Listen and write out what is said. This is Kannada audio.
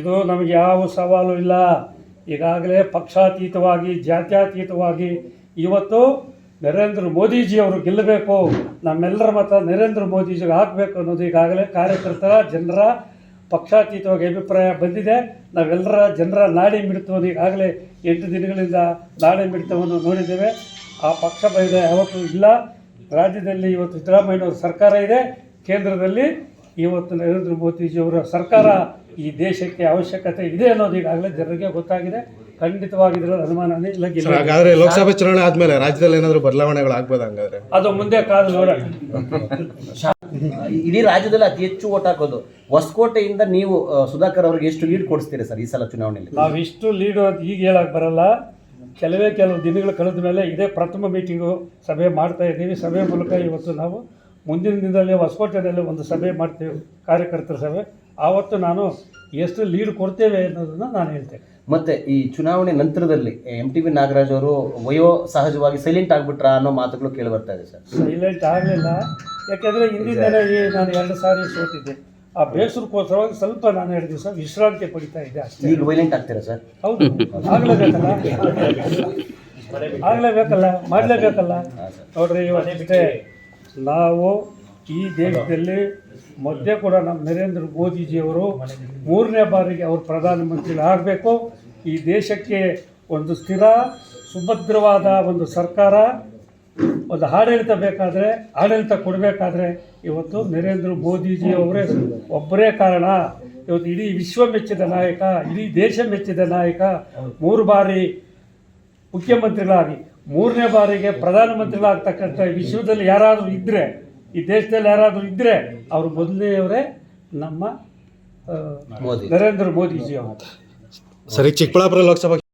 ಇದು ನಮಗೆ ಯಾವ ಸವಾಲು ಇಲ್ಲ. ಈಗಾಗಲೇ ಪಕ್ಷಾತೀತವಾಗಿ, ಜಾತ್ಯಾತೀತವಾಗಿ ಇವತ್ತು ನರೇಂದ್ರ ಮೋದಿಜಿಯವರು ಗೆಲ್ಲಬೇಕು. ನಮ್ಮೆಲ್ಲರ ಮತ ನರೇಂದ್ರ ಮೋದಿಜಿಗೆ ಹಾಕಬೇಕು ಅನ್ನೋದು ಈಗಾಗಲೇ ಕಾರ್ಯಕರ್ತರ ಜನರ ಪಕ್ಷಾತೀತವಾಗಿ ಅಭಿಪ್ರಾಯ ಬಂದಿದೆ. ನಾವೆಲ್ಲರ ಜನರ ನಾಡಿ ಮಿಡಿತವನ್ನು ಈಗಾಗಲೇ ಎಂಟು ದಿನಗಳಿಂದ ನಾಡಿ ಮಿಡಿತವನ್ನು ನೋಡಿದ್ದೇವೆ. ಆ ಪಕ್ಷ ಭೇದ ಯಾವತ್ತೂ ಇಲ್ಲ. ರಾಜ್ಯದಲ್ಲಿ ಇವತ್ತು ಸಿದ್ದರಾಮಯ್ಯನವರ ಸರ್ಕಾರ ಇದೆ. ಕೇಂದ್ರದಲ್ಲಿ ಇವತ್ತು ನರೇಂದ್ರ ಮೋದಿಜಿಯವರ ಸರ್ಕಾರ ಈ ದೇಶಕ್ಕೆ ಅವಶ್ಯಕತೆ ಇದೆ ಅನ್ನೋದು ಈಗಾಗಲೇ ಜನರಿಗೆ ಗೊತ್ತಾಗಿದೆ. ಖಂಡಿತವಾಗಿ ಇದರ ಅನುಮಾನನೇ ಇಲ್ಲ ಸರ್ ಹಾಗಾದ್ರೆ ಲೋಕಸಭೆ ಚುನಾವಣೆ ಆದ್ಮೇಲೆ ರಾಜ್ಯದಲ್ಲಿ ಏನಾದರೂ ಬದಲಾವಣೆಗಳು ಆಗ್ಬೋದು ಹಂಗಾದ್ರೆ? ಅದು ಮುಂದೆ ಕಾದು ನೋಡೋಣ. ಇಡೀ ರಾಜ್ಯದಲ್ಲಿ ಅತಿ ಹೆಚ್ಚು ಓಟ್ ಹಾಕೋದು. ಹೊಸಕೋಟೆಯಿಂದ ನೀವು ಸುಧಾಕರ್ ಅವರಿಗೆ ಎಷ್ಟು ಲೀಡ್ ಕೊಡಿಸ್ತೀರಿ ಸರ್ ಈ ಸಲ ಚುನಾವಣೆಯಲ್ಲಿ? ನಾವು ಇಷ್ಟು ಲೀಡು ಅಂತ ಈಗ ಹೇಳಕ್ ಬರಲ್ಲ. ಕೆಲವೇ ಕೆಲವು ದಿನಗಳು ಕಳೆದ ಮೇಲೆ ಇದೇ ಪ್ರಥಮ ಮೀಟಿಂಗು ಸಭೆ ಮಾಡ್ತಾ ಇದ್ದೀವಿ. ಸಭೆ ಮೂಲಕ ಇವತ್ತು ನಾವು ಮುಂದಿನ ದಿನದಲ್ಲಿ ಹೊಸಕೋಟೆಯಲ್ಲಿ ಒಂದು ಸಭೆ ಮಾಡ್ತೇವೆ ಕಾರ್ಯಕರ್ತರ ಸಭೆ. ಆವತ್ತು ನಾನು ಎಷ್ಟು ಲೀಡ್ ಕೊಡ್ತೇವೆ ಅನ್ನೋದನ್ನು ನಾನು ಹೇಳ್ತೇನೆ. ಮತ್ತೆ ಈ ಚುನಾವಣೆ ನಂತರದಲ್ಲಿ ಎಂ ಟಿ ಬಿ ನಾಗರಾಜ್ ಅವರು ವಯೋ ಸಹಜವಾಗಿ ಸೈಲೆಂಟ್ ಆಗ್ಬಿಟ್ರ ಅನ್ನೋ ಮಾತುಗಳು ಕೇಳಿ ಬರ್ತಾ ಇದೆ ಸರ್. ಸೈಲೆಂಟ್ ಆಗಲಿಲ್ಲ. ಯಾಕೆಂದರೆ ಹಿಂದಿನ ದಿನ ಈ ನಾನು ಎರಡು ಸಾರಿ ಸೋತಿದ್ದೆ. ಆ ಬೇಸರಕ್ಕೋಸ್ಕರವಾಗಿ ಸ್ವಲ್ಪ ನಾನು ಎರಡು ದಿವಸ ವಿಶ್ರಾಂತಿ ಪಡಿತಾ ಇದ್ದೆ ಅಷ್ಟೇ. ಈಗ ವೈಲೆಂಟ್ ಆಗ್ತೀರಾ ಸರ್? ಹೌದು. ಆಗಲೇಬೇಕಲ್ಲ? ಆಗಲೇಬೇಕಲ್ಲ? ಮಾಡಲೇಬೇಕಲ್ಲ? ನೋಡ್ರಿ ಇವತ್ತಿಷ್ಟೇ ನಾವು ಈ ದೇಶದಲ್ಲಿ ಮಧ್ಯೆ ಕೂಡ ನಮ್ಮ ನರೇಂದ್ರ ಮೋದಿಜಿಯವರು ಮೂರನೇ ಬಾರಿಗೆ ಅವರು ಪ್ರಧಾನಮಂತ್ರಿ ಆಗಬೇಕು. ಈ ದೇಶಕ್ಕೆ ಒಂದು ಸ್ಥಿರ, ಸುಭದ್ರವಾದ ಒಂದು ಸರ್ಕಾರ, ಒಂದು ಆಡಳಿತ ಬೇಕಾದರೆ, ಆಡಳಿತ ಕೊಡಬೇಕಾದ್ರೆ ಇವತ್ತು ನರೇಂದ್ರ ಮೋದಿಜಿ ಅವರೇ ಒಬ್ಬರೇ ಕಾರಣ. ಇವತ್ತು ಇಡೀ ವಿಶ್ವ ಮೆಚ್ಚಿದ ನಾಯಕ, ಇಡೀ ದೇಶ ಮೆಚ್ಚಿದ ನಾಯಕ, ಮೂರು ಬಾರಿ ಮುಖ್ಯಮಂತ್ರಿಗಳಾಗಿ ಮೂರನೇ ಬಾರಿಗೆ ಪ್ರಧಾನಮಂತ್ರಿಗಳಾಗ್ತಕ್ಕಂಥ ವಿಶ್ವದಲ್ಲಿ ಯಾರಾದರೂ ಇದ್ದರೆ ಈ ದೇಶದಲ್ಲಿ ಯಾರಾದರೂ ಇದ್ದರೆ ಅವರು ಮೊದಲನೆಯವರೇ ನಮ್ಮ ನರೇಂದ್ರ ಮೋದಿಜಿ ಅವರು ಸರಿ ಚಿಕ್ಕಬಳ್ಳಾಪುರ ಲೋಕಸಭಾ